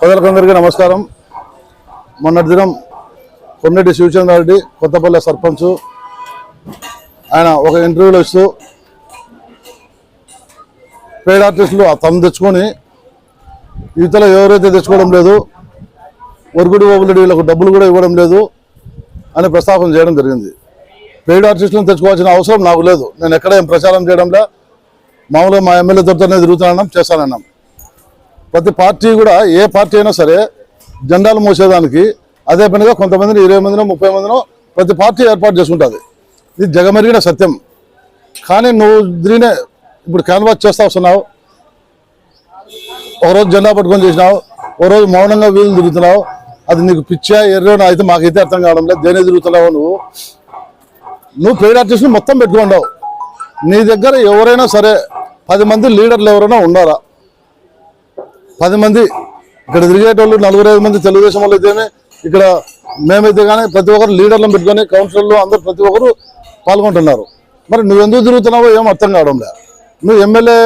ప్రజలకందరికీ నమస్కారం. మొన్నటి దినం కొన్నిటి శివచంద్రారెడ్డి కొత్తపల్లె సర్పంచ్. ఆయన ఒక ఇంటర్వ్యూలో ఇస్తూ పేడ్ ఆర్టిస్టులు తను తెచ్చుకొని ఇతర ఎవరైతే తెచ్చుకోవడం లేదు వరుగుడి ఓబులడి వీళ్ళకు డబ్బులు కూడా ఇవ్వడం లేదు అని ప్రస్తాపన చేయడం జరిగింది. పెయిడ్ ఆర్టిస్టులను తెచ్చుకోవాల్సిన అవసరం నాకు లేదు. నేను ఎక్కడ ఏం ప్రచారం చేయడంలో. మామూలుగా మా ఎమ్మెల్యే తోటనే తిరుగుతానన్నాం చేస్తానన్నాం. ప్రతి పార్టీ కూడా ఏ పార్టీ అయినా సరే జెండాలు మోసేదానికి అదే పనిగా కొంతమందిని ఇరవై మందినో ముప్పై మందినో ప్రతి పార్టీ ఏర్పాటు చేసుకుంటుంది. ఇది జగమెరిగిన సత్యం. కానీ నువ్వు దీనే ఇప్పుడు క్యాన్వాస్ చేస్తా వస్తున్నావు ఒకరోజు జెండా పట్టుకొని చేసినావు. ఒకరోజు రోజు మౌనంగా వీలు తిరుగుతున్నావు. అది నీకు పిచ్చా ఎర్రో అయితే మాకైతే అర్థం కావడం లేదు. దేనే తిరుగుతున్నావు నువ్వు? నువ్వు పెయిడ్ ఆర్టిస్ట్ని మొత్తం పెట్టుకుంటావు. నీ దగ్గర ఎవరైనా సరే పది మంది లీడర్లు ఎవరైనా ఉన్నారా పది మంది ఇక్కడ తిరిగేటోళ్ళు నలుగురు ఐదు మంది తెలుగుదేశం వాళ్ళు అయితేనే ఇక్కడ మేమైతే కానీ ప్రతి ఒక్కరు లీడర్లను పెట్టుకొని కౌన్సిలర్లు అందరు ప్రతి ఒక్కరు పాల్గొంటున్నారు. మరి నువ్వు ఎందుకు తిరుగుతున్నావో ఏం అర్థం కావడం లే. నువ్వు ఎమ్మెల్యే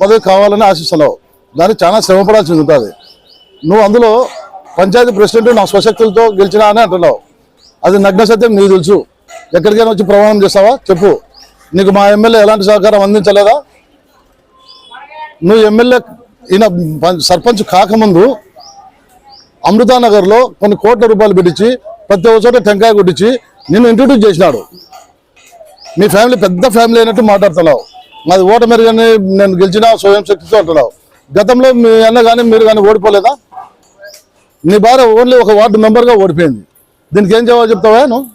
పదవి కావాలని ఆశిస్తున్నావు. దానికి చాలా శ్రమపడాల్సి ఉంటుంది. నువ్వు అందులో పంచాయతీ ప్రెసిడెంట్ నా స్వశక్తులతో గెలిచినా అని అంటున్నావు. అది నగ్న సత్యం నీకు తెలుసు. ఎక్కడికైనా వచ్చి ప్రమాణం చేస్తావా? చెప్పు. నీకు మా ఎమ్మెల్యే ఎలాంటి సహకారం అందించలేదా? నువ్వు ఎమ్మెల్యే ఈయన సర్పంచ్ కాకముందు అమృతానగర్లో కొన్ని కోట్ల రూపాయలు పెట్టించి ప్రతి ఒక్క చోట టెంకాయ కొట్టించి నిన్ను ఇంట్రొడ్యూస్ చేసినాడు. మీ ఫ్యామిలీ పెద్ద ఫ్యామిలీ అయినట్టు మాట్లాడుతున్నావు. మాది ఓటమిరి కానీ నేను గెలిచిన స్వయం శక్తితో అంటున్నావు. గతంలో మీ అన్న కానీ మీరు కానీ ఓడిపోలేదా? నీ భార్య ఓన్లీ ఒక వార్డు మెంబర్గా ఓడిపోయింది. దీనికి ఏం జవాబు చెప్తావా నువ్వు?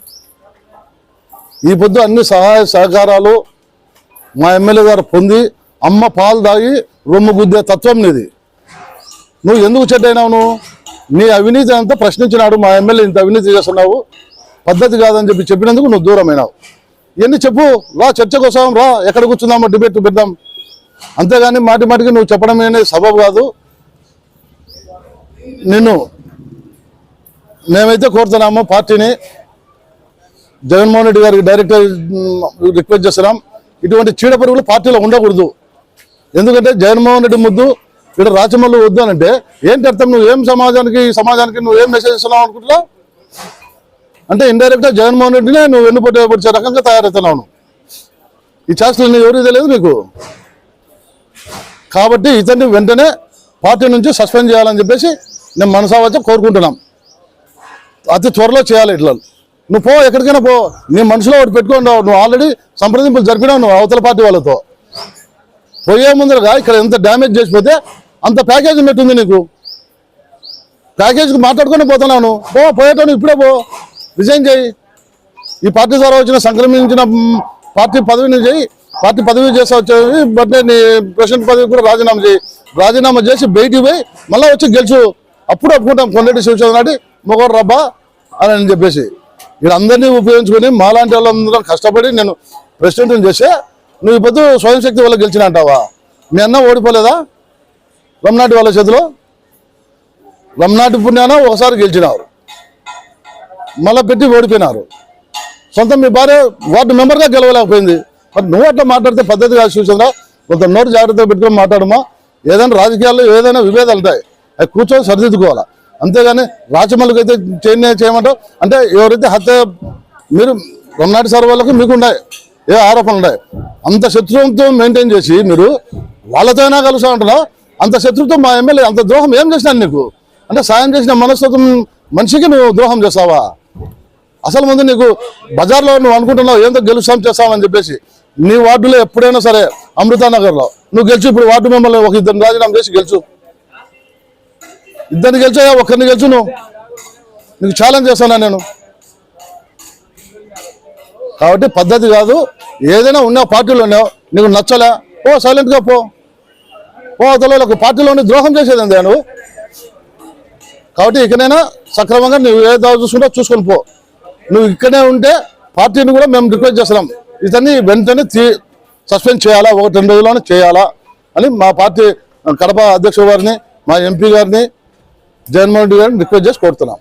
ఈ పొద్దు అన్ని సహాయ సహకారాలు మా ఎమ్మెల్యే గారు పొంది అమ్మ పాలు దాగి రొమ్ము గుద్దే తత్వం నీది. నువ్వు ఎందుకు చెడ్డైనావు నువ్వు? నీ అవినీతి అంతా ప్రశ్నించినాడు మా ఎమ్మెల్యే ఇంత అవినీతి చేస్తున్నావు. పద్ధతి కాదని చెప్పి చెప్పినందుకు నువ్వు దూరమైనావు. ఇవన్నీ చెప్పు రా చర్చ కోసం రా ఎక్కడ కూర్చుందామో డిబేట్ పెడదాం. అంతేగాని మాటి మాటికి నువ్వు చెప్పడం అనేది సబబు కాదు. నిన్ను మేమైతే కోరుతున్నాము పార్టీని. జగన్మోహన్ రెడ్డి గారికి డైరెక్ట్ రిక్వెస్ట్ చేస్తున్నాం. ఇటువంటి చీడపరుగులు పార్టీలో ఉండకూడదు. ఎందుకంటే జగన్మోహన్ రెడ్డి ముద్దు ఇక్కడ రాచమల్లు వద్దు అని అంటే ఏంటి అర్థం నువ్వు ఏం సమాజానికి ఈ సమాజానికి నువ్వు ఏం మెసేజ్ ఇస్తున్నావు అనుకుంటున్నావు? అంటే ఇండైరెక్ట్గా జగన్మోహన్ రెడ్డినే నువ్వు వెన్నుపట్టే రకంగా తయారవుతున్నావు ఈ చేష్టలు ఎవరికి తెలియదు నీకు? కాబట్టి ఇతన్ని వెంటనే పార్టీ నుంచి సస్పెండ్ చేయాలని చెప్పేసి నేను మనసావచ్చ కోరుకుంటున్నాం. అతి త్వరలో చేయాలి ఇట్లా. నువ్వు పో ఎక్కడికైనా పో. నీ మనసులో ఒకటి పెట్టుకున్నావు నువ్వు ఆల్రెడీ సంప్రదింపులు జరిపినావు నువ్వు అవతల పార్టీ వాళ్ళతో. పోయే ముందరగా ఇక్కడ ఎంత డ్యామేజ్ చేసిపోతే అంత ప్యాకేజ్ పెట్టింది నీకు. ప్యాకేజ్కి మాట్లాడుకొని పోతున్నాను పో పోయేటోను ఇప్పుడే పో. రిజైన్ చేయి. ఈ పార్టీ ద్వారా వచ్చిన సంక్రమించిన పార్టీ పదవిని చేయి. పార్టీ పదవి చేస్తా వచ్చేది బట్ నీ ప్రెసిడెంట్ పదవి కూడా రాజీనామా చేయి. రాజీనామా చేసి బయటికి పోయి మళ్ళీ వచ్చి గెలుచు. అప్పుడు అప్పుకుంటాం కొండటి శివచంద్ర నాటి మొగోడు రబ్బా అని అని చెప్పేసి. వీళ్ళందరినీ అందరినీ ఉపయోగించుకొని మాలాంటి వాళ్ళందరూ కష్టపడి నేను ప్రెసిడెంట్ని చేస్తే నువ్వు ఇప్పుడు స్వయం శక్తి వల్ల గెలిచిన అంటావా మీ అన్న ఓడిపోలేదా? రమ్నాటి వాళ్ళ చేతిలో? రమ్నాటి పుణ్యాన ఒకసారి గెలిచినారు. మళ్ళీ పెట్టి ఓడిపోయినారు. సొంతం మీ భార్య వార్డు మెంబర్గా గెలవలేకపోయింది. మరి నువ్వు అట్లా మాట్లాడితే పద్ధతి కాదు చూసిందా కొంత నోరు జాగ్రత్తగా పెట్టుకొని మాట్లాడమా? ఏదైనా రాజకీయాల్లో ఏదైనా విభేదాలు ఉంటాయి. అవి కూర్చొని సరిదిద్దుకోవాలా? అంతేగాని రాచమల్లికి అయితే చేయమంటావు? అంటే ఎవరైతే హత్య మీరు రమ్నాటి సార్ వాళ్ళకి మీకు ఉన్నాయి ఏ ఆరోపణలు ఉన్నాయి? అంత శత్రుత్వం మెయింటైన్ చేసి మీరు వాళ్ళతోనే కలుసా ఉంటున్నావు అంత శత్రుత్వం మా ఎమ్మెల్యే అంత ద్రోహం ఏం చేసినాను నీకు? అంటే సాయం చేసిన మనస్తత్వం మనిషికి నువ్వు ద్రోహం చేస్తావా? అసలు ముందు నీకు బజార్లో నువ్వు అనుకుంటున్నావు ఏంతో గెలుస్తాం చేస్తామని చెప్పేసి. నీ వార్డులో ఎప్పుడైనా సరే అమృతానగర్లో నువ్వు గెలిచి ఇప్పుడు వార్డు మెంబర్లు ఒక ఇద్దరిని రాజీనామా చేసి గెలుచు. ఇద్దరిని గెలిచాయా? ఒక్కరిని గెలుచు నువ్వు. నీకు ఛాలెంజ్ చేస్తానా నేను? కాబట్టి పద్ధతి కాదు ఏదైనా ఉన్నావు పార్టీలో ఉన్నావు నీకు నచ్చలే ఓ సైలెంట్గా పో. ఓ అతలో ఒక పార్టీలోని ద్రోహం చేసేది అంతే నువ్వు. కాబట్టి ఇకనైనా సక్రమంగా నువ్వు ఏ దావ చూసుకుంటా చూసుకొని పో. నువ్వు ఇక్కడే ఉంటే పార్టీని కూడా మేము రిక్వెస్ట్ చేస్తున్నాం. ఇతన్ని వెంటనే తీ సస్పెండ్ చేయాలా? ఒకటి రెండు రోజుల్లోనే చేయాలా? అని మా పార్టీ కడప అధ్యక్షుడు గారిని మా ఎంపీ గారిని జగన్మోహన్ రెడ్డి గారిని రిక్వెస్ట్ చేసి కోరుతున్నాం.